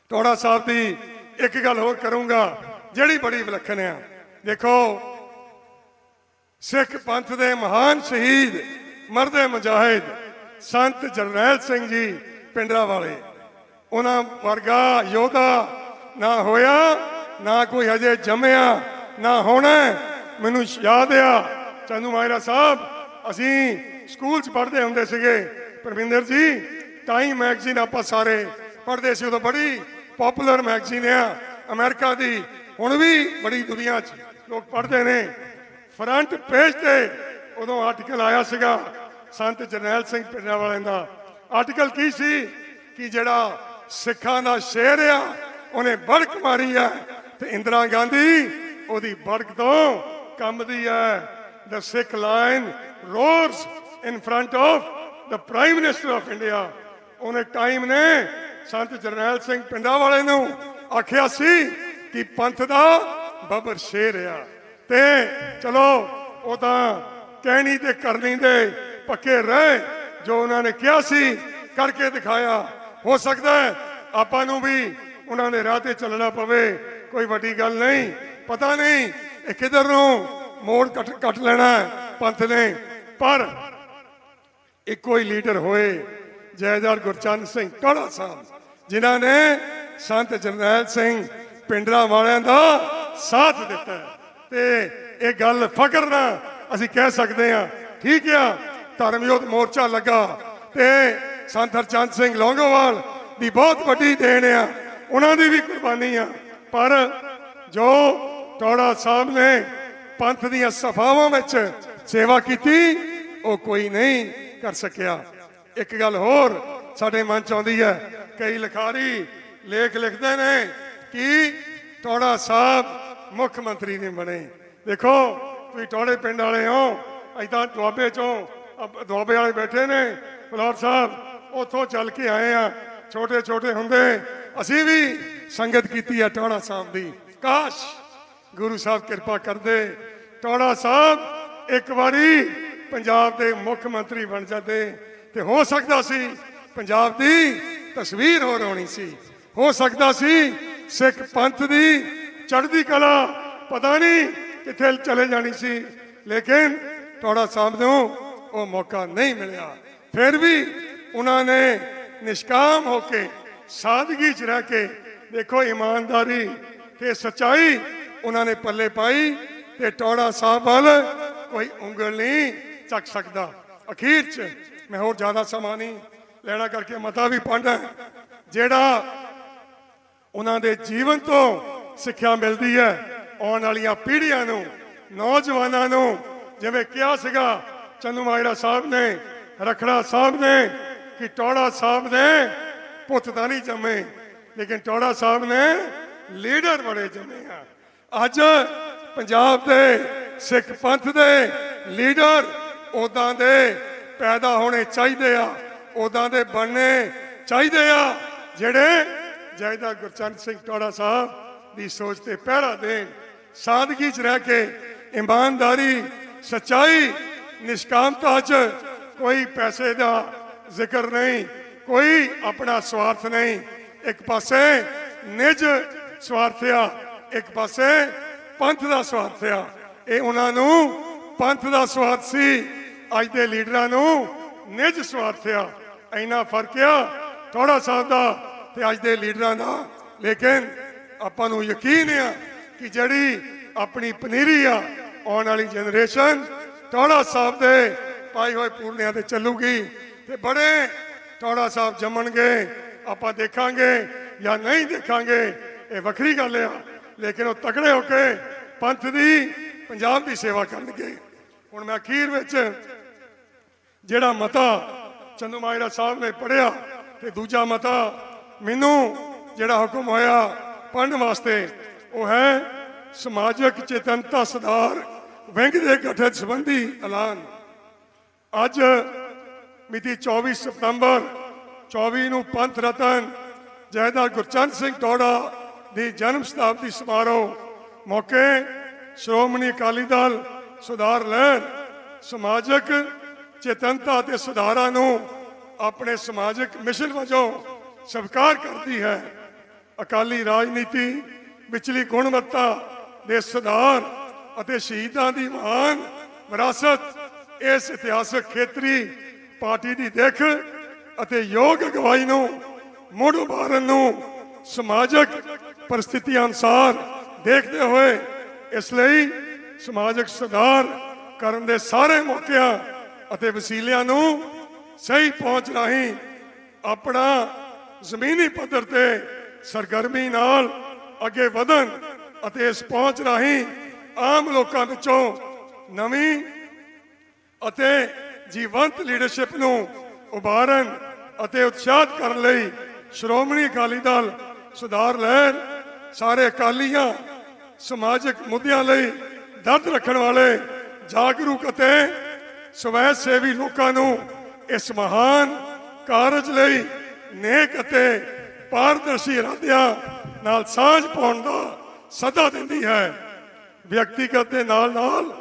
ਟੋੜਾ ਸਾਹਿਬ ਦੀ ਇੱਕ ਗੱਲ ਹੋਰ ਕਰੂੰਗਾ, ਜਿਹੜੀ ਬੜੀ ਵਿਲੱਖਣ ਆ ਦੇਖੋ ਸਿੱਖ ਪੰਥ ਦੇ ਮਹਾਨ ਸ਼ਹੀਦ, ਮਰਦੇ ਮੁਜਾਹਿਦ ਸੰਤ ਜਰਨੈਲ ਸਿੰਘ ਜੀ ਪਿੰਡਰਾ ਵਾਲੇ। ਉਹਨਾਂ ਵਰਗਾ ਯੋਧਾ ਨਾ ਹੋਇਆ, ਨਾ ਕੋਈ ਹਜੇ ਜੰਮਿਆ, ਨਾ ਹੋਣਾ। ਮੈਨੂੰ ਯਾਦ ਆ, ਚੰਦੂ ਮਾਇਰਾ ਸਾਹਿਬ, ਅਸੀਂ ਸਕੂਲ 'ਚ ਪੜ੍ਹਦੇ ਹੁੰਦੇ ਸੀਗੇ। ਪਰਮਿੰਦਰ ਜੀ ਟਾਈਮ ਮੈਗਜ਼ੀਨ ਆਪਾਂ ਸਾਰੇ ਪੜ੍ਹਦੇ ਸੀ ਉਦੋਂ ਬੜੀ ਪਪੂਲਰ ਮੈਗਜ਼ੀਨ ਆ। ਅਮਰੀਕਾ ਦੀ, ਹੁਣ ਵੀ ਬੜੀ ਦੁਨੀਆ 'ਚ ਲੋਕ ਪੜ੍ਹਦੇ ਨੇ। ਫਰੰਟ ਪੇਜ ਤੇ ਉਦੋਂ ਆਰਟੀਕਲ ਆਇਆ ਸੀਗਾ ਸੰਤ ਜਰਨੈਲ ਸਿੰਘ ਪਿੰਡਾਂ ਵਾਲਿਆਂ ਦਾ। ਆਰਟੀਕਲ ਕੀ ਸੀ? ਕਿ ਜਿਹੜਾ ਸਿੱਖਾਂ ਦਾ ਸ਼ੇਰ ਆ, ਉਹਨੇ ਬੜਕ ਮਾਰੀ ਆ ਤੇ ਇੰਦਰਾ ਗਾਂਧੀ ਉਹਦੀ ਬੜਕ ਤੋਂ ਕੰਬਦੀ ਹੈ the Sikh line roars in front of the Prime Minister of India. ਉਹਨੇ ਟਾਈਮ ਨੇ ਸੰਤ ਜਰਨੈਲ ਸਿੰਘ ਪਿੰਡਾਂ ਵਾਲੇ ਨੂੰ ਆਖਿਆ ਸੀ ਕਿ ਪੰਥ ਦਾ ਬਬਰ ਸ਼ੇਰ ਆ। ਤੇ ਚਲੋ, ਉਹ ਤਾਂ ਕਹਿਣੀ ਤੇ ਕਰਨੀ ਦੇ ਪੱਕੇ ਰਹੇ, ਜੋ ਉਹਨਾਂ ਨੇ ਕਿਹਾ ਸੀ, ਕਰਕੇ ਦਿਖਾਇਆ। ਹੋ ਸਕਦਾ ਆਪਾਂ ਨੂੰ ਵੀ ਉਹਨਾਂ ਦੇ ਰਾਹ ਤੇ ਚੱਲਣਾ ਪਵੇ, ਕੋਈ ਵੱਡੀ ਗੱਲ ਨਹੀਂ। ਪਤਾ ਨਹੀਂ ਇਹ ਕਿਧਰ ਨੂੰ ਮੋੜ ਕੱਟ ਕੱਟ ਲੈਣਾ ਪੰਥ ਨੇ। ਪਰ ਇੱਕੋ ਹੀ ਲੀਡਰ ਹੋਏ ਜੈਦਾਰ ਗੁਰਚੰਦ ਸਿੰਘ ਟੋੜਾ ਸਾਹਿਬ, ਜਿਨ੍ਹਾਂ ਨੇ ਸੰਤ ਜਰਨੈਲ ਸਿੰਘ ਪਿੰਡਰਾ ਵਾਲਿਆਂ ਦਾ ਸਾਥ ਦਿੱਤਾ ਤੇ ਇਹ ਗੱਲ ਫਕਰ ਨਾਲ ਅਸੀਂ ਕਹਿ ਸਕਦੇ ਹਾਂ। ਠੀਕ ਆ ਧਰਮਯੋਤ ਮੋਰਚਾ ਲੱਗਾ ਤੇ ਸੰਤ ਹਰਚੰਦ ਸਿੰਘ ਲੌਂਗੋਵਾਲ ਦੀ ਬਹੁਤ ਵੱਡੀ ਦੇਣ ਆ। ਉਹਨਾਂ ਦੀ ਵੀ ਕੁਰਬਾਨੀ ਆ। ਪਰ ਜੋ ਟੋੜਾ ਸਾਹਿਬ ਨੇ ਪੰਥ ਦੀਆਂ ਸਫਾਵਾਂ ਵਿੱਚ ਸੇਵਾ ਕੀਤੀ, ਉਹ ਕੋਈ ਨਹੀਂ ਕਰ ਸਕਿਆ। ਇੱਕ ਗੱਲ ਹੋਰ ਸਾਡੇ ਮਨ ਚ ਆਉਂਦੀ ਹੈ, ਕਈ ਲਿਖਾਰੀ ਲੇਖ ਲਿਖਦੇ ਨੇ ਕਿ ਟੋੜਾ ਸਾਹਿਬ ਮੁੱਖ ਮੰਤਰੀ ਨਹੀਂ ਬਣੇ। ਦੇਖੋ, ਤੁਸੀਂ ਟੋੜੇ ਪਿੰਡ ਵਾਲੇ ਹੋ ਐਦਾਂ ਦੁਆਬੇ ਚੋਂ ਦੁਆਬੇ ਵਾਲੇ ਬੈਠੇ ਨੇ, ਫਲੋਰ ਸਾਹਿਬ, ਉੱਥੋਂ ਚੱਲ ਕੇ ਆਏ ਆ ਛੋਟੇ ਛੋਟੇ ਹੁੰਦੇ। ਅਸੀਂ ਵੀ ਸੰਗਤ ਕੀਤੀ ਆ ਟੋੜਾ ਸਾਹਿਬ ਦੀ। ਕਾਸ਼ ਗੁਰੂ ਸਾਹਿਬ ਕਿਰਪਾ ਕਰਦੇ। ਟੋੜਾ ਸਾਹਿਬ ਇੱਕ ਵਾਰੀ ਪੰਜਾਬ ਦੇ ਮੁੱਖ ਮੰਤਰੀ ਬਣ ਜਾਂਦੇ। ਤੇ ਹੋ ਸਕਦਾ ਸੀ ਪੰਜਾਬ ਦੀ ਤਸਵੀਰ ਹੋਰ ਹੋਣੀ ਸੀ। ਹੋ ਸਕਦਾ ਸੀ ਸਿੱਖ ਪੰਥ ਦੀ ਚੜ੍ਹਦੀ ਕਲਾ, ਪਤਾ ਨਹੀਂ ਕਿੱਥੇ ਚਲੇ ਜਾਣੀ ਸੀ। ਲੇਕਿਨ ਟੋੜਾ ਸਾਹਿਬ ਉਹ ਮੌਕਾ ਨਹੀਂ ਮਿਲਿਆ। ਫਿਰ ਵੀ ਉਹਨਾਂ ਨੇ ਨਿਸ਼ਕਾਮ ਹੋ ਕੇ ਸਾਦਗੀ 'ਚ ਰਹਿ ਕੇ ਦੇਖੋ ਇਮਾਨਦਾਰੀ ਤੇ ਸਚਾਈ ਉਹਨਾਂ ਨੇ ਪੱਲੇ ਪਾਈ ਤੇ ਟੋੜਾ ਸਾਹਿਬ ਵੱਲ ਕੋਈ ਉਂਗਲ ਨਹੀਂ ਚੱਕ ਸਕਦਾ। ਅਖੀਰ 'ਚ ਮੈਂ ਹੋਰ ਜ਼ਿਆਦਾ ਸਮਾਂ ਨਹੀਂ ਲੈਣਾ ਕਰਕੇ ਮਤਾ ਵੀ ਪੜ੍ਹਨਾ ਜਿਹੜਾ ਉਹਨਾਂ ਦੇ ਜੀਵਨ ਤੋਂ ਸਿੱਖਿਆ ਮਿਲਦੀ ਹੈ। ਆਉਣ ਵਾਲੀਆਂ ਪੀੜ੍ਹੀਆਂ ਨੂੰ, ਨੌਜਵਾਨਾਂ ਨੂੰ, ਜਿਵੇਂ ਕਿਹਾ ਸੀਗਾ ਚੰਦੂ ਮਾਜਰਾ ਸਾਹਿਬ ਨੇ, ਰਖੜਾ ਸਾਹਿਬ ਨੇ, ਕਿ ਟੋੜਾ ਸਾਹਿਬ ਨੇ ਪੁੱਤ ਤਾਂ ਨਹੀਂ ਜੰਮੇ, ਲੇਕਿਨ ਟੋੜਾ ਸਾਹਿਬ ਨੇ ਲੀਡਰ ਬੜੇ ਜੰਮੇ ਆ। ਅੱਜ ਪੰਜਾਬ ਦੇ ਸਿੱਖ ਪੰਥ ਦੇ ਲੀਡਰ ਉਦਾਂ ਦੇ ਪੈਦਾ ਹੋਣੇ ਚਾਹੀਦੇ ਆ ਉਦਾਂ ਦੇ ਬਣਨੇ ਚਾਹੀਦੇ ਆ, ਜਿਹੜੇ ਜੈਦਾ ਗੁਰਚੰਦ ਸਿੰਘ ਟੋੜਾ ਸਾਹਿਬ ਦੀ ਸੋਚ ਤੇ ਪਹਿਰਾ ਦੇਣ, ਸਾਦਗੀ 'ਚ ਰਹਿ ਕੇ ਇਮਾਨਦਾਰੀ, ਸਚਾਈ, ਨਿਸ਼ਕਾਮਤਾ 'ਚ ਕੋਈ ਪੈਸੇ ਦਾ ਜ਼ਿਕਰ ਨਹੀਂ, ਕੋਈ ਆਪਣਾ ਸਵਾਰਥ ਨਹੀਂ। ਇੱਕ ਪਾਸੇ ਨਿਜ ਸਵਾਰਥ ਆ, ਇੱਕ ਪਾਸੇ ਪੰਥ ਦਾ ਸਵਾਰਥ ਆ। ਇਹ ਉਹਨਾਂ ਨੂੰ ਪੰਥ ਦਾ ਸਵਾਰਥ ਸੀ, ਅੱਜ ਦੇ ਲੀਡਰਾਂ ਨੂੰ ਨਿਜ ਸਵਾਰਥ ਆ। ਇੰਨਾ ਫ਼ਰਕ ਆ ਥੋੜਾ ਸਾਹਿਬ ਦਾ ਤੇ ਅੱਜ ਦੇ ਲੀਡਰਾਂ ਦਾ। ਲੇਕਿਨ ਆਪਾਂ ਨੂੰ ਯਕੀਨ ਆ ਕਿ ਜਿਹੜੀ ਆਪਣੀ ਪਨੀਰੀ ਆ, ਆਉਣ ਵਾਲੀ ਜਨਰੇਸ਼ਨ ਟੋੜਾ ਸਾਹਿਬ ਦੇ ਪਾਈ ਹੋਏ ਪੂਰਨਿਆਂ ਤੇ ਚੱਲੂਗੀ ਤੇ ਬੜੇ ਟੋੜਾ ਸਾਹਿਬ ਜੰਮਣਗੇ, ਆਪਾਂ ਦੇਖਾਂਗੇ ਜਾਂ ਨਹੀਂ ਦੇਖਾਂਗੇ, ਇਹ ਵੱਖਰੀ ਗੱਲ ਆ। ਲੇਕਿਨ ਉਹ ਤਕੜੇ ਹੋ ਕੇ ਪੰਥ ਦੀ, ਪੰਜਾਬ ਦੀ ਸੇਵਾ ਕਰਨਗੇ। ਹੁਣ ਮੈਂ ਅਖੀਰ ਵਿੱਚ ਜਿਹੜਾ ਮਤਾ ਚੰਦੂ ਮਾਜਰਾ ਸਾਹਿਬ ਨੇ ਪੜਿਆ ਤੇ ਦੂਜਾ ਮਤਾ ਮੈਨੂੰ ਜਿਹੜਾ ਹੁਕਮ ਹੋਇਆ ਪੜਨ ਵਾਸਤੇ। ਉਹ ਹੈ ਸਮਾਜਿਕ ਚੇਤਨਤਾ ਸੁਧਾਰ, ਵਿੰਗ ਦੇ ਗਠਨ ਸੰਬੰਧੀ ਐਲਾਨ। ਅੱਜ ਮਿਤੀ 24 ਸਤੰਬਰ 24 ਨੂੰ ਪੰਥ ਰਤਨ, ਜੈਦਾਰ ਗੁਰਚੰਦ ਸਿੰਘ ਟੋੜਾ ਦੀ ਜਨਮ ਸ਼ਤਾਬਦੀ ਸਮਾਰੋਹ ਮੌਕੇ ਸ਼੍ਰੋਮਣੀ ਅਕਾਲੀ ਦਲ ਸੁਧਾਰ ਲੈਣ, ਸਮਾਜਿਕ ਚੇਤਨਤਾ ਅਤੇ ਸੁਧਾਰਾਂ ਨੂੰ ਆਪਣੇ ਸਮਾਜਿਕ ਮਿਸ਼ਨ ਵਜੋਂ ਸਵੀਕਾਰ ਕਰਦੀ ਹੈ। ਅਕਾਲੀ ਰਾਜਨੀਤੀ ਵਿਚਲੀ ਗੁਣਵੱਤਾ ਦੇ ਸੁਧਾਰ ਅਤੇ ਸ਼ਹੀਦਾਂ ਦੀ ਮਹਾਨ ਵਿਰਾਸਤ, ਇਸ ਇਤਿਹਾਸਕ ਖੇਤਰੀ ਪਾਰਟੀ ਦੀ ਦੇਖ ਅਤੇ ਯੋਗ ਅਗਵਾਈ ਨੂੰ ਮੁੜ ਉਭਾਰਨ ਨੂੰ ਸਮਾਜਿਕ ਪਰਿਸਥਿਤੀਆਂ ਅਨੁਸਾਰ ਦੇਖਦੇ ਹੋਏ ਇਸ ਲਈ ਸਮਾਜਿਕ ਸੁਧਾਰ ਕਰਨ ਦੇ ਸਾਰੇ ਮੌਕਿਆਂ ਅਤੇ ਵਸੀਲਿਆਂ ਨੂੰ ਸਹੀ ਪਹੁੰਚ ਰਾਹੀਂ ਆਪਣਾ ਜ਼ਮੀਨੀ ਪੱਧਰ ਤੇ ਸਰਗਰਮੀ ਨਾਲ ਅੱਗੇ ਵਧਣ ਅਤੇ ਇਸ ਪਹੁੰਚ ਰਾਹੀਂ ਆਮ ਲੋਕਾਂ ਵਿੱਚੋਂ ਨਵੀਂ ਅਤੇ ਜੀਵੰਤ ਲੀਡਰਸ਼ਿਪ ਨੂੰ ਉਭਾਰਨ ਅਤੇ ਉਤਸ਼ਾਹਤ ਕਰਨ ਲਈ ਸ਼੍ਰੋਮਣੀ ਅਕਾਲੀ ਦਲ ਸੁਧਾਰ ਲੈਣ ਸਾਰੇ ਅਕਾਲੀਆਂ ਸਮਾਜਿਕ ਮੁੱਦਿਆਂ ਲਈ ਦਰਦ ਰੱਖਣ ਵਾਲੇ ਜਾਗਰੂਕ ਅਤੇ ਸਵੈ ਸੇਵੀ ਲੋਕਾਂ ਨੂੰ ਇਸ ਮਹਾਨ ਕਾਰਜ ਲਈ ਨੇਕ ਅਤੇ ਪਾਰਦਰਸ਼ੀ ਇਰਾਦਿਆਂ ਨਾਲ ਸਾਂਝ ਪਾਉਣ ਦਾ ਸੱਦਾ ਦਿੰਦੀ ਹੈ। ਵਿਅਕਤੀਗਤ ਦੇ ਨਾਲ ਨਾਲ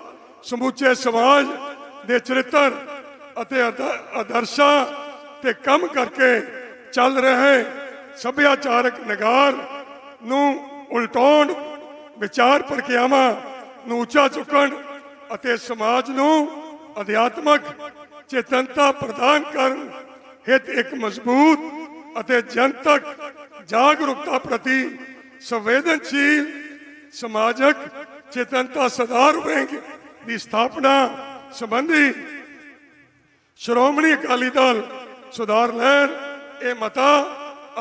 ਸਮੁੱਚੇ ਸਮਾਜ ਦੇ ਚਰਿੱਤਰ ਅਤੇ ਆਦਰਸ਼ਾਂ ਤੇ ਕੰਮ ਕਰਕੇ ਚੱਲ ਰਹੇ ਸੱਭਿਆਚਾਰਕ ਨਿਗਾਰ ਨੂੰ ਉਲਟਾਉਣ, ਵਿਚਾਰ ਪ੍ਰਕਿਰਿਆਵਾਂ ਨੂੰ ਉੱਚਾ ਚੁੱਕਣ ਅਤੇ ਸਮਾਜ ਨੂੰ ਅਧਿਆਤਮਕ ਚੇਤਨਤਾ ਪ੍ਰਦਾਨ ਕਰਨ ਹਿਤ ਇੱਕ ਮਜ਼ਬੂਤ ਅਤੇ ਜਨਤਕ ਜਾਗਰੂਕਤਾ ਪ੍ਰਤੀ ਸੰਵੇਦਨਸ਼ੀਲ ਸਮਾਜਕ ਚੇਤਨਤਾ ਸੁਧਾਰ ਵਿੰਗ ਦੀ ਸਥਾਪਨਾ ਸੰਬੰਧੀ ਸ਼੍ਰੋਮਣੀ ਅਕਾਲੀ ਦਲ ਸੁਧਾਰ ਲਹਿਰ ਇਹ ਮਤਾ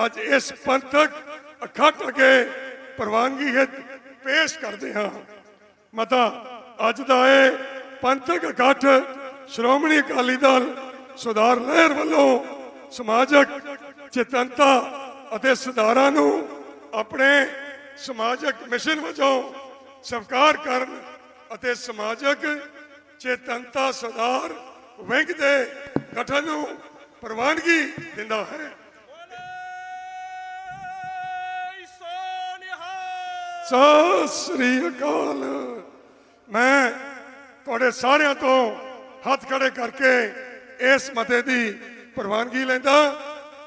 ਅੱਜ ਇਸ ਪੰਥਕ ਇਕੱਠ ਅੱਗੇ ਪ੍ਰਵਾਨਗੀ ਹਿਤ ਪੇਸ਼ ਕਰਦੇ ਹਾਂ। ਮਤਾ ਅੱਜ ਦਾ ਇਹ ਪੰਥਕ ਇਕੱਠ ਸ਼੍ਰੋਮਣੀ ਅਕਾਲੀ ਦਲ ਸੁਧਾਰ ਲਹਿਰ ਵੱਲੋਂ ਸਮਾਜਕ ਚੇਤਨਤਾ ਅਤੇ ਸੁਧਾਰਾਂ ਨੂੰ ਆਪਣੇ ਸਮਾਜਿਕ ਮਿਸ਼ਨ ਵਜੋਂ ਸਵੀਕਾਰ ਕਰਨ ਅਤੇ ਸਮਾਜਿਕ ਚੇਤਨਤਾ ਸੁਧਾਰ ਵਿੰਗ ਦੇ ਗਠਨ ਨੂੰ ਪ੍ਰਵਾਨਗੀ ਦਿੰਦਾ ਹੈ। ਸਤਿ ਸ੍ਰੀ ਅਕਾਲ। ਮੈਂ ਤੁਹਾਡੇ ਸਾਰਿਆਂ ਤੋਂ ਹੱਥ ਖੜੇ ਕਰਕੇ ਇਸ ਮਤੇ ਦੀ ਪ੍ਰਵਾਨਗੀ ਲੈਂਦਾ।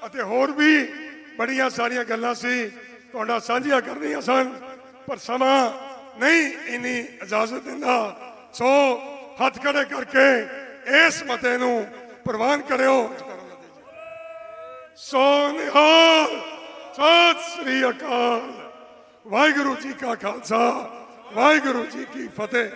ਅਤੇ ਹੋਰ ਵੀ ਬੜੀਆਂ ਸਾਰੀਆਂ ਗੱਲਾਂ ਸੀ। ਤੁਹਾਡਾ ਸਾਂਝੀਆਂ ਕਰਨੀਆਂ ਸਨ, ਪਰ ਸਮਾਂ ਨਹੀਂ ਇਨੀ ਇਜਾਜ਼ਤ ਦਿੰਦਾ। ਸੋ ਹੱਥ ਖੜੇ ਕਰਕੇ ਇਸ ਮਤੇ ਨੂੰ ਪ੍ਰਵਾਨ ਕਰਿਓ। ਸੋ ਨਿਹਾਲ, ਸਤਿ ਸ੍ਰੀ ਅਕਾਲ। ਵਾਹਿਗੁਰੂ ਜੀ ਕਾ ਖਾਲਸਾ, ਵਾਹਿਗੁਰੂ ਜੀ ਕੀ ਫਤਿਹ।